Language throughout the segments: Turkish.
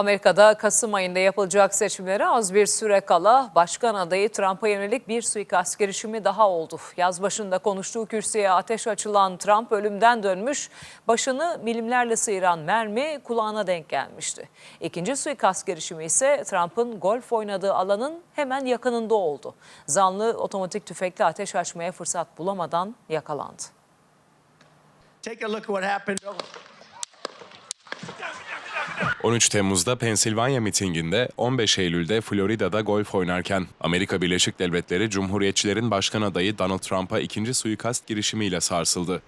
Amerika'da Kasım ayında yapılacak seçimlere az bir süre kala başkan adayı Trump'a yönelik bir suikast girişimi daha oldu. Yaz başında konuştuğu kürsüye ateş açılan Trump ölümden dönmüş, başını milimlerle sıyıran mermi kulağına denk gelmişti. İkinci suikast girişimi ise Trump'ın golf oynadığı alanın hemen yakınında oldu. Zanlı otomatik tüfekle ateş açmaya fırsat bulamadan yakalandı. Take a look at what happened. 13 Temmuz'da Pensilvanya mitinginde, 15 Eylül'de Florida'da golf oynarken Amerika Birleşik Devletleri Cumhuriyetçilerin başkan adayı Donald Trump'a ikinci suikast girişimiyle sarsıldı.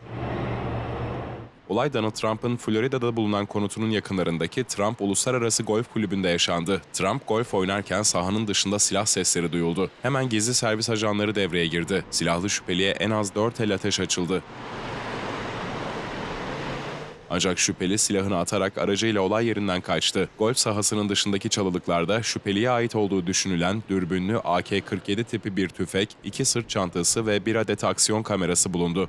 Olay Donald Trump'ın Florida'da bulunan konutunun yakınlarındaki Trump Uluslararası Golf Kulübü'nde yaşandı. Trump golf oynarken sahanın dışında silah sesleri duyuldu. Hemen gizli servis ajanları devreye girdi. Silahlı şüpheliye en az 4 el ateş açıldı. Ancak şüpheli silahını atarak aracıyla olay yerinden kaçtı. Golf sahasının dışındaki çalılıklarda şüpheliye ait olduğu düşünülen dürbünlü AK-47 tipi bir tüfek, iki sırt çantası ve bir adet aksiyon kamerası bulundu.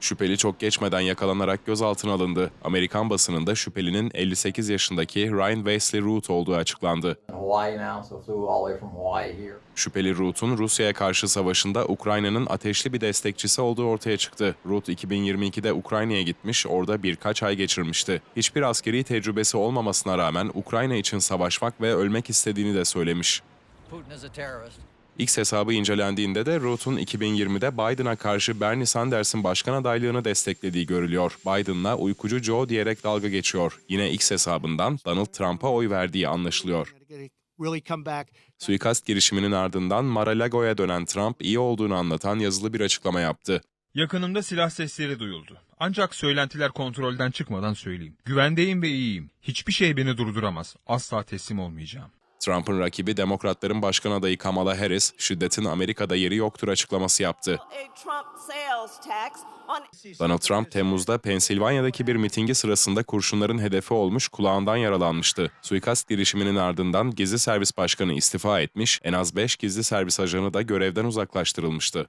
Şüpheli çok geçmeden yakalanarak gözaltına alındı. Amerikan basınında şüphelinin 58 yaşındaki Ryan Wesley Root olduğu açıklandı. Şüpheli Root'un Rusya'ya karşı savaşında Ukrayna'nın ateşli bir destekçisi olduğu ortaya çıktı. Root 2022'de Ukrayna'ya gitmiş, orada birkaç ay geçirmişti. Hiçbir askeri tecrübesi olmamasına rağmen Ukrayna için savaşmak ve ölmek istediğini de söylemiş. Putin is a terrorist. X hesabı incelendiğinde de Root'un 2020'de Biden'a karşı Bernie Sanders'ın başkan adaylığını desteklediği görülüyor. Biden'la uykucu Joe diyerek dalga geçiyor. Yine X hesabından Donald Trump'a oy verdiği anlaşılıyor. Suikast girişiminin ardından Mar-a-Lago'ya dönen Trump iyi olduğunu anlatan yazılı bir açıklama yaptı. Yakınımda silah sesleri duyuldu. Ancak söylentiler kontrolden çıkmadan söyleyeyim. Güvendeyim ve iyiyim. Hiçbir şey beni durduramaz. Asla teslim olmayacağım. Trump'ın rakibi Demokratların başkan adayı Kamala Harris, şiddetin Amerika'da yeri yoktur açıklaması yaptı. Donald Trump Temmuz'da Pensilvanya'daki bir mitingi sırasında kurşunların hedefi olmuş kulağından yaralanmıştı. Suikast girişiminin ardından Gizli Servis Başkanı istifa etmiş, en az 5 gizli servis ajanı da görevden uzaklaştırılmıştı.